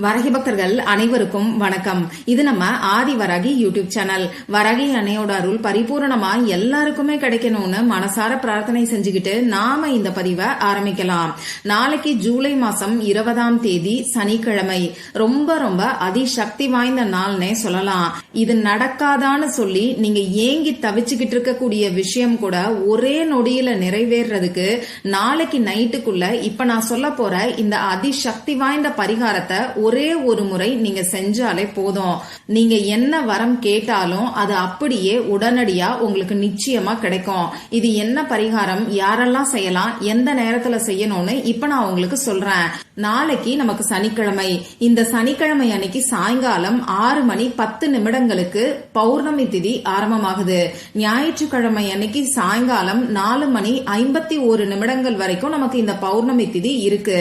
வரகி பக்தர்கள் அனைவருக்கும் வணக்கம். இது நம்ம ஆதி வரகி யூடியூப் சேனல். வரகி அன்னையோட அருள் பரிபூரணமா எல்லாருக்குமே கிடைக்கணும்னு மனசார பிரார்த்தனை செஞ்சுக்கிட்டு நாம இந்த பதிவை ஆரம்பிக்கலாம். நாளைக்கு ஜூலை மாசம் இருபதாம் தேதி சனிக்கிழமை. ரொம்ப ரொம்ப அதிசக்தி வாய்ந்த நாள்னே சொல்லலாம். இது நடக்காதான்னு சொல்லி நீங்க ஏங்கி தவிச்சுக்கிட்டு இருக்கக்கூடிய விஷயம் கூட ஒரே நொடியில நிறைவேறதுக்கு நாளைக்கு நைட்டுக்குள்ள இப்ப நான் சொல்ல போற இந்த அதிசக்தி வாய்ந்த பரிகாரத்தை ஒரே ஒரு முறை நீங்க செஞ்சாலே போதும். நீங்க என்ன வரம் கேட்டாலும் அது அப்படியே உடனடியா உங்களுக்கு நிச்சயமா கிடைக்கும். இது என்ன பரிகாரம்? யாரெல்லாம் செய்யலாம்? எந்த நேரத்துல செய்யணும்னு இப்ப நான் உங்களுக்கு சொல்றேன். நாளைக்கு நமக்கு சனிக்கிழமை. இந்த சனிக்கிழமை அன்னைக்கு சாயங்காலம் ஆறு மணி பத்து நிமிடங்களுக்கு பௌர்ணமி திதி ஆரம்பமாகுது. ஞாயிற்றுக்கிழமை அன்னைக்கு சாயங்காலம் நாலு மணி ஐம்பத்தி ஒரு நிமிடங்கள் வரைக்கும் நமக்கு இந்த பௌர்ணமி திதி இருக்கு.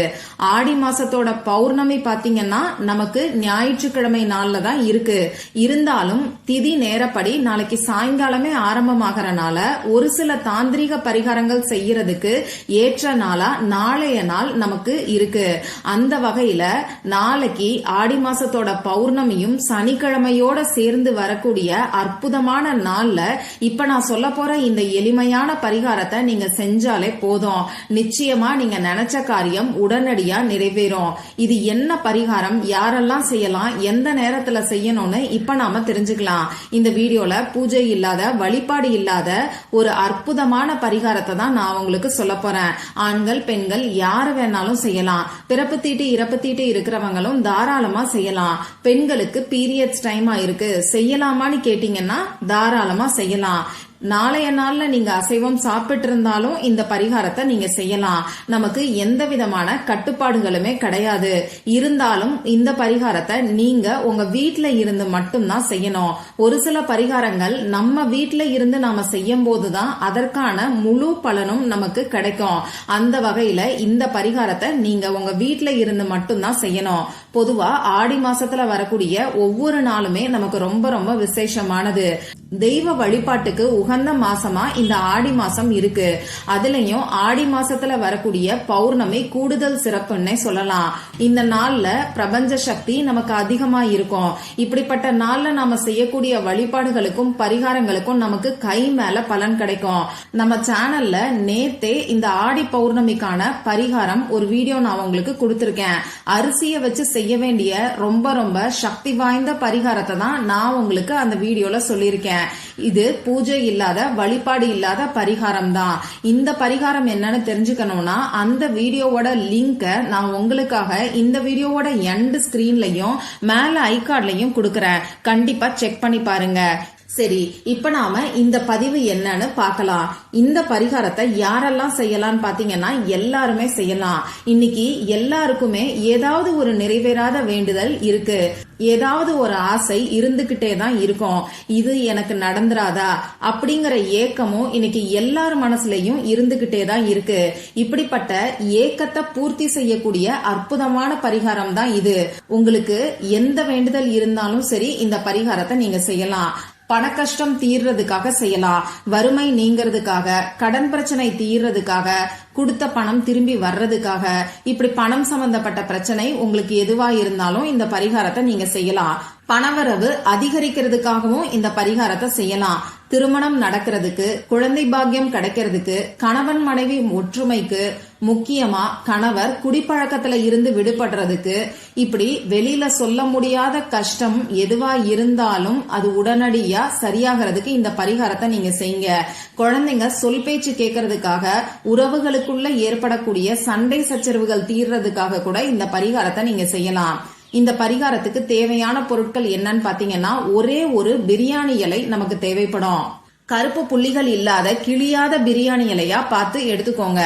ஆடி மாசத்தோட பௌர்ணமி பாத்தீங்கன்னா நமக்கு ஞாயிற்றுக்கிழமை நாள்ல தான் இருக்கு. இருந்தாலும் திதி நேரப்படி நாளைக்கு சாயங்காலமே ஆரம்பமாகறனால ஒரு சில தாந்திரிக பரிகாரங்கள் செய்யறதுக்கு ஏற்ற நாளா நாளைய நாள் நமக்கு இருக்கு. அந்த வகையில நாளைக்கு ஆடி மாசத்தோட பௌர்ணமியும் சனிக்கிழமையோட சேர்ந்து வரக்கூடிய அற்புதமான நாள்ல இப்ப நான் சொல்ல போற இந்த எளிமையான பரிகாரத்தை நீங்க செஞ்சாலே போதும். நிச்சயமா நீங்க நினைச்ச காரியம் உடனடியா நிறைவேறும். இது என்ன பரிகாரம்? யாரெல்லாம் செய்யலாம் எந்த நேரத்துல செய்யணும்னு இப்ப நாம தெரிஞ்சுக்கலாம். இந்த வீடியோல பூஜை இல்லாத வழிபாடு இல்லாத ஒரு அற்புதமான பரிகாரத்தை தான் நான் உங்களுக்கு சொல்ல போறேன். ஆண்கள் பெண்கள் யார் வேணாலும் செய்யலாம். பிறப்பு தீட்டு இறப்பு தீட்டு இருக்கிறவங்களும் தாராளமா செய்யலாம். பெண்களுக்கு பீரியட்ஸ் டைமா இருக்கு. செய்யலாமான்னு கேட்டீங்கன்னா தாராளமா செய்யலாம். நாளைய நாள்ல நீங்க அசைவம் சாப்பிட்டு இருந்தாலும் இந்த பரிகாரத்தை நீங்க செய்யலாம். நமக்கு எந்த விதமான கட்டுப்பாடுகளுமே கிடையாது. இருந்தாலும் இந்த பரிகாரத்தை நீங்க உங்க வீட்டுல இருந்து மட்டும்தான் செய்யணும். ஒரு சில பரிகாரங்கள் நம்ம வீட்டுல இருந்து நாம செய்யும் போதுதான் அதற்கான முழு பலனும் நமக்கு கிடைக்கும். அந்த வகையில இந்த பரிகாரத்தை நீங்க உங்க வீட்டுல இருந்து மட்டும்தான் செய்யணும். பொதுவா ஆடி மாசத்துல வரக்கூடிய ஒவ்வொரு நாளுமே நமக்கு ரொம்ப ரொம்ப விசேஷமானது. தெய்வ வழிபாட்டுக்கு உகந்த மாசமா இந்த ஆடி மாசம் இருக்கு. அதுலயும் ஆடி மாசத்துல வரக்கூடிய பௌர்ணமி கூடுதல் சிறப்புன்னே சொல்லலாம். இந்த நாள்ல பிரபஞ்ச சக்தி நமக்கு அதிகமா இருக்கும். இப்படிப்பட்ட நாள்ல நாம செய்யக்கூடிய வழிபாடுகளுக்கும் பரிகாரங்களுக்கும் நமக்கு கை மேல பலன் கிடைக்கும். நம்ம சேனல்ல நேத்தே இந்த ஆடி பௌர்ணமிக்கான பரிகாரம் ஒரு வீடியோ நான் உங்களுக்கு கொடுத்திருக்கேன். அரிசியை வச்சு செய்ய வேண்டிய ரொம்ப ரொம்ப சக்தி வாய்ந்த பரிகாரத்தை தான் நான் உங்களுக்கு அந்த வீடியோல சொல்லியிருக்கேன். இது பூஜை இல்லாத வழிபாடு இல்லாத பரிகாரம் தான். இந்த பரிகாரம் என்னன்னு தெரிஞ்சுக்கணும்னா அந்த வீடியோவோட லிங்க நான் உங்களுக்காக இந்த வீடியோவோட எண்ட் ஸ்கிரீன்லயும் மேல ஐகார்ட்லயும் கொடுக்கறேன். கண்டிப்பா செக் பண்ணி பாருங்க. சரி இப்ப நாம இந்த பதிவு என்னன்னு பார்க்கலாம். இந்த பரிகாரத்தை யாரெல்லாம் செய்யலாம்னு பாத்தீங்கன்னா எல்லாருமே செய்யலாம். இன்னைக்கு எல்லாருக்குமே ஏதாவது ஒரு நிறைவேறாத வேண்டுதல் இருக்கு. ஏதாவது ஒரு ஆசை இருந்துகிட்டே தான் இருக்கும். இது எனக்கு நடந்துராதா? அப்படிங்கிற ஏக்கமும் இன்னைக்கு எல்லார் மனசுலயும் இருந்துகிட்டே தான் இருக்கு. இப்படிப்பட்ட ஏக்கத்தை பூர்த்தி செய்யக்கூடிய அற்புதமான பரிகாரம் தான் இது. உங்களுக்கு எந்த வேண்டுதல் இருந்தாலும் சரி இந்த பரிகாரத்தை நீங்க செய்யலாம். பண கஷ்டம் தீர்றதுக்காக செய்யலாம். வறுமை நீங்கிறதுக்காக கடன் பிரச்சனை தீர்றதுக்காக கொடுத்த பணம் திரும்பி வர்றதுக்காக. இப்படி பணம் சம்பந்தப்பட்ட பிரச்சனை உங்களுக்கு எதுவா இருந்தாலும் இந்த பரிகாரத்தை நீங்க செய்யலாம். பணவரவு அதிகரிக்கிறதுக்காகவும் இந்த பரிகாரத்தை செய்யலாம். திருமணம் நடக்கிறதுக்கு குழந்தை பாக்கியம் கிடைக்கிறதுக்கு கணவன் மனைவி ஒற்றுமைக்கு முக்கியமா கணவர் குடிப்பழக்கத்துல இருந்து விடுபடுறதுக்கு இப்படி வெளியில சொல்ல முடியாத கஷ்டம் எதுவா இருந்தாலும் அது உடனடியா சரியாகிறதுக்கு இந்த பரிகாரத்தை நீங்க செய்யுங்க. குழந்தைங்க சொல் பேச்சு கேட்கறதுக்காக உறவுகளுக்குள்ள ஏற்படக்கூடிய சண்டை சச்சரவுகள் தீர்றதுக்காக கூட இந்த பரிகாரத்தை நீங்க செய்யலாம். இந்த பரிகாரத்துக்கு தேவையான பொருட்கள் என்னன்னு பாத்தீங்கன்னா ஒரே ஒரு பிரியாணி இலை நமக்கு தேவைப்படும். கருப்பு புள்ளிகள் இல்லாத கிழியாத பிரியாணி இலையா பார்த்து எடுத்துக்கோங்க.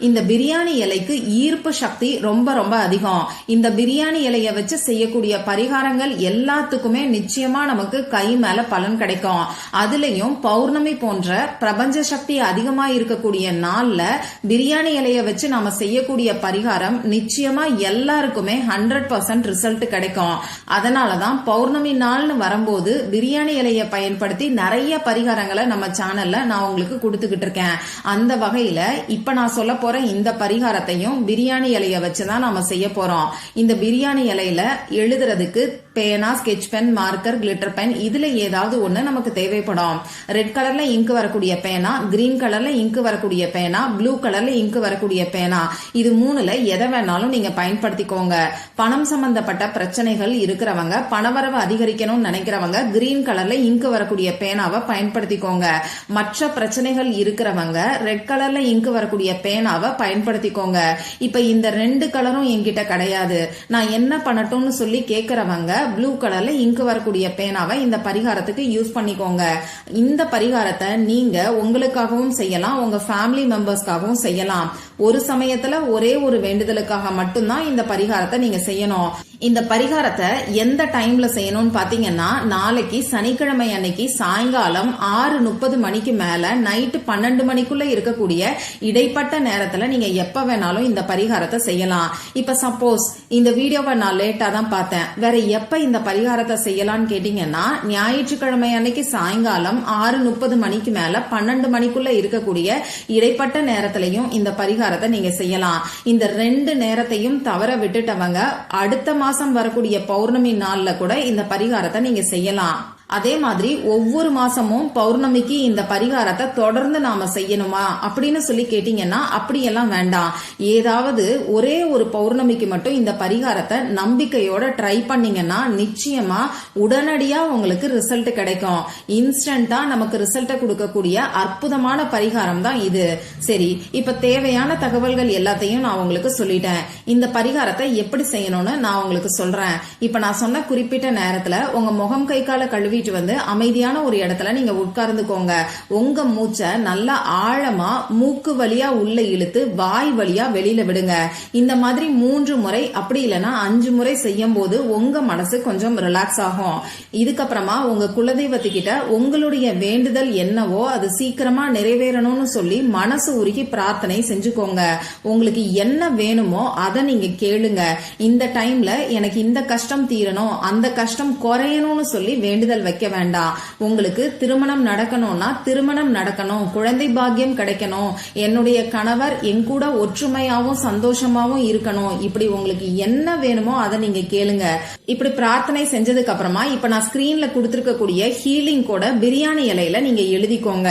இந்த பிரியாணி இலைக்கு ஈர்ப்பு சக்தி ரொம்ப ரொம்ப அதிகம். இந்த பிரியாணி இலையை வச்சு செய்யக்கூடிய பரிகாரங்கள் எல்லாத்துக்குமே நிச்சயமா நமக்கு கை மேல பலன் கிடைக்கும். அதுலயும் பௌர்ணமி போன்ற பிரபஞ்ச சக்தி அதிகமா இருக்கக்கூடிய நாள்ல பிரியாணி இலையை வச்சு நாம செய்யக்கூடிய பரிகாரம் நிச்சயமா எல்லாருக்குமே ஹண்ட்ரட் பர்சன்ட் ரிசல்ட் கிடைக்கும். அதனாலதான் பௌர்ணமி நாள்னு வரும்போது பிரியாணி இலையை பயன்படுத்தி நிறைய பரிகாரங்களை நம்ம சேனல்ல நான் உங்களுக்கு கொடுத்துக்கிட்டு இருக்கேன். அந்த வகையில இப்ப நான் சொல்ல போற இந்த பரிகாரத்தையும் பிரியாணி இலைய வச்சுதான் நாம செய்ய போறோம். இந்த பிரியாணி இலையில எழுதுறதுக்கு பேனா sketch pen marker glitter pen இதுல ஏதாவது ஒண்ணு நமக்கு தேவைப்படும். ரெட் கலர்ல இங்கு வரக்கூடிய பேனா கிரீன் கலர்ல இங்கு வரக்கூடிய பேனா ப்ளூ கலர்ல இங்கு வரக்கூடிய பேனா. இது மூணுல எதை வேணாலும் நீங்க பயன்படுத்திக்கோங்க. பணம் சம்பந்தப்பட்ட பிரச்சனைகள் இருக்கிறவங்க பணவரவு அதிகரிக்கணும்னு நினைக்கிறவங்க கிரீன் கலர்ல இங்கு வரக்கூடிய பேனாவை பயன்படுத்திக்கோங்க. மற்ற பிரச்சனைகள் இருக்கிறவங்க ரெட் கலர்ல இங்கு வரக்கூடிய பேனாவை பயன்படுத்திக்கோங்க. இப்ப இந்த ரெண்டு கலரும் என்கிட்ட கிடையாது. நான் என்ன பண்ணட்டும்னு சொல்லி டார்க் ப்ளூ கலர்ல இங்கு வரக்கூடிய பேனாவை இந்த பரிகாரத்துக்கு யூஸ் பண்ணிக்கோங்க. இந்த பரிகாரத்தை நீங்க உங்களுக்காகவும் செய்யலாம் உங்க ஃபேமிலி மெம்பர்ஸ்க்காகவும் செய்யலாம். ஒரு சமயத்துல ஒரே ஒரு வேண்டுதலுக்காக மட்டும்தான் இந்த பரிகாரத்தை நீங்க செய்யணும். இந்த பரிகாரத்தை எந்த டைம்ல செய்யணும்னு பாத்தீங்கன்னா நாளைக்கு சனிக்கிழமை அன்னைக்கு சாயங்காலம் ஆறு முப்பது மணிக்கு மேல நைட்டு பன்னெண்டு மணிக்குள்ள இருக்கக்கூடிய இடைப்பட்ட நேரத்துல நீங்க எப்ப வேணாலும் இந்த பரிகாரத்தை செய்யலாம். இப்ப சப்போஸ் இந்த வீடியோவை நான் லேட்டா தான் பார்த்தேன். வேற எப்ப இந்த பரிகாரத்தை செய்யலாம்னு கேட்டீங்கன்னா ஞாயிற்றுக்கிழமை அன்னைக்கு சாயங்காலம் ஆறு முப்பது மணிக்கு மேல பன்னெண்டு மணிக்குள்ள இருக்கக்கூடிய இடைப்பட்ட நேரத்திலையும் இந்த பரிகாரம் பரிகாரத்தை நீங்க செய்யலாம். இந்த ரெண்டு நேரத்தையும் தவற விட்டுட்டவங்க அடுத்த மாசம் வரக்கூடிய பௌர்ணமி நாள்ல கூட இந்த பரிகாரத்தை நீங்க செய்யலாம். அதே மாதிரி ஒவ்வொரு மாசமும் பௌர்ணமிக்கு இந்த பரிகாரத்தை தொடர்ந்து நாம செய்யணுமா அப்படின்னு சொல்லி கேட்டீங்கன்னா அப்படியெல்லாம் வேண்டாம். ஏதாவது ஒரே ஒரு பௌர்ணமிக்கு மட்டும் இந்த பரிகாரத்தை நம்பிக்கையோட ட்ரை பண்ணீங்கன்னா நிச்சயமா உடனடியா உங்களுக்கு ரிசல்ட் கிடைக்கும். இன்ஸ்டன்டா நமக்கு ரிசல்ட்டை கொடுக்கக்கூடிய அற்புதமான பரிகாரம் தான் இது. சரி இப்ப தேவையான தகவல்கள் எல்லாத்தையும் நான் உங்களுக்கு சொல்லிட்டேன். இந்த பரிகாரத்தை எப்படி செய்யணும்னு நான் உங்களுக்கு சொல்றேன். இப்ப நான் சொன்ன குறிப்பிட்ட நேரத்துல உங்க முகம் கை கால கழுவி கழுவிட்டு வந்து அமைதியான ஒரு இடத்துல நீங்க உட்கார்ந்துக்கோங்க. உங்க மூச்சை நல்லா ஆழமா மூக்கு வழியா உள்ள இழுத்து வாய் வழியா வெளியில விடுங்க. இந்த மாதிரி மூன்று முறை அப்படி இல்லைன்னா அஞ்சு முறை செய்யும் போது உங்க மனசு கொஞ்சம் ரிலாக்ஸ் ஆகும். இதுக்கப்புறமா உங்க குலதெய்வத்துக்கிட்ட உங்களுடைய வேண்டுதல் என்னவோ அது சீக்கிரமா நிறைவேறணும்னு சொல்லி மனசு உருகி பிரார்த்தனை செஞ்சுக்கோங்க. உங்களுக்கு என்ன வேணுமோ அதை நீங்க கேளுங்க. இந்த டைம்ல எனக்கு இந்த கஷ்டம் தீரணும் அந்த கஷ்டம் குறையணும்னு சொல்லி வேண்டுதல் வைக்க வேண்டாம் உங்களுக்கு திருமணம் நடக்கணும்னா திருமணம் நடக்கணும். குழந்தை பாக்கியம் கிடைக்கணும். என்னுடைய கணவர் என் கூட ஒற்றுமையாவும் சந்தோஷமாவும் இருக்கணும். இப்படி உங்களுக்கு என்ன வேணுமோ அதை நீங்க கேளுங்க. இப்படி பிரார்த்தனை செஞ்சதுக்கு அப்புறமா இப்ப நான் ஸ்கிரீன்ல கொடுத்திருக்கக்கூடிய ஹீலிங் கோட பிரியாணி இலையில நீங்க எழுதிக்கோங்க.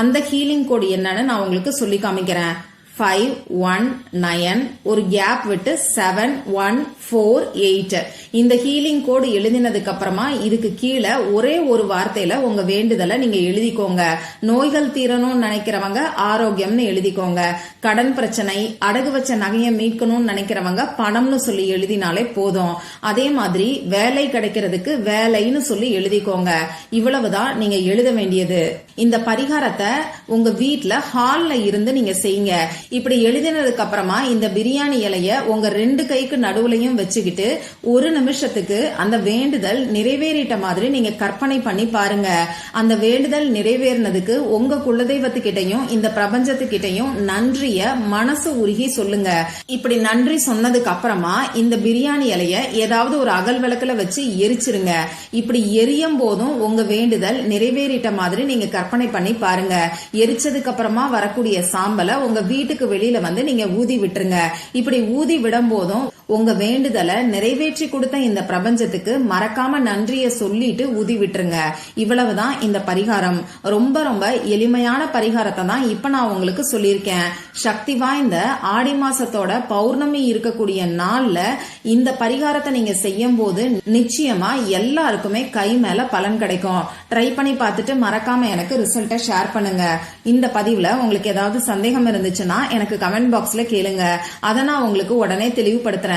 அந்த ஹீலிங் கோடு என்னன்னு நான் உங்களுக்கு சொல்லி காமிக்கிறேன். ஃபைவ் ஒன் நயன் ஒரு கேப் விட்டு செவன் ஒன் ஃபோர் எயிட் இந்த ஹீலிங் கோடு எழுதினதுக்கு அப்புறமா இதுக்கு கீழே ஒரே ஒரு வார்த்தையில உங்க வேண்டுதலை நீங்க எழுதிக்கோங்க. நோய்கள் தீரணும்னு நினைக்கிறவங்க ஆரோக்கியம்னு எழுதிக்கோங்க. கடன் பிரச்சனை அடகு வச்ச நகையை மீட்கணும்னு நினைக்கிறவங்க பணம்னு சொல்லி எழுதினாலே போதும். அதே மாதிரி வேலை கிடைக்கிறதுக்கு வேலைன்னு சொல்லி எழுதிக்கோங்க. இவ்வளவுதான் நீங்க எழுத வேண்டியது. இந்த பரிகாரத்தை உங்க வீட்டுல ஹால்ல இருந்து நீங்க செய்யுங்க. இப்படி எழுதினதுக்கு அப்புறமா இந்த பிரியாணி இலைய உங்க ரெண்டு கைக்கு நடுவுலையும் வச்சுக்கிட்டு ஒரு நிமிஷத்துக்கு அந்த வேண்டுதல் நிறைவேறிட்ட மாதிரி நீங்க கற்பனை பண்ணி பாருங்க. அந்த வேண்டுதல் நிறைவேறினதுக்கு உங்க குலதெய்வத்துக்கிட்டையும் இந்த பிரபஞ்சத்துக்கிட்டையும் நன்றிய மனசு உருகி சொல்லுங்க. இப்படி நன்றி சொன்னதுக்கு அப்புறமா இந்த பிரியாணி இலைய ஏதாவது ஒரு அகல் விளக்குல வச்சு எரிச்சிருங்க. இப்படி எரியும் போதும் உங்க வேண்டுதல் நிறைவேறிட்ட மாதிரி நீங்க கற்பனை பண்ணி பாருங்க. எரிச்சதுக்கு அப்புறமா வரக்கூடிய சாம்பலை உங்க வீட்டுக்கு வெளியில வந்து நீங்க ஊதி விட்டுருங்க. இப்படி ஊதி விடும் போதும் உங்க வேண்டுதலை நிறைவேற்றி கொடுத்த இந்த பிரபஞ்சத்துக்கு மறக்காம நன்றிய சொல்லிட்டு ஊதி விட்டுருங்க. இவ்வளவுதான் இந்த பரிகாரம். ரொம்ப ரொம்ப எளிமையான பரிகாரத்தை தான் இப்ப நான் உங்களுக்கு சொல்லியிருக்கேன். சக்தி வாய்ந்த ஆடி மாசத்தோட பௌர்ணமி இருக்கக்கூடிய நாள்ல இந்த பரிகாரத்தை நீங்க செய்யும் போது நிச்சயமா எல்லாருக்குமே கை மேல பலன் கிடைக்கும். ட்ரை பண்ணி பார்த்துட்டு மறக்காம எனக்கு ரிசல்ட்டை ஷேர் பண்ணுங்க. இந்த பதிவுல உங்களுக்கு ஏதாவது சந்தேகம் இருந்துச்சுன்னா எனக்கு கமெண்ட் பாக்ஸ்ல கேளுங்க. அதை நான் உங்களுக்கு உடனே தெளிவுபடுத்துறேன்.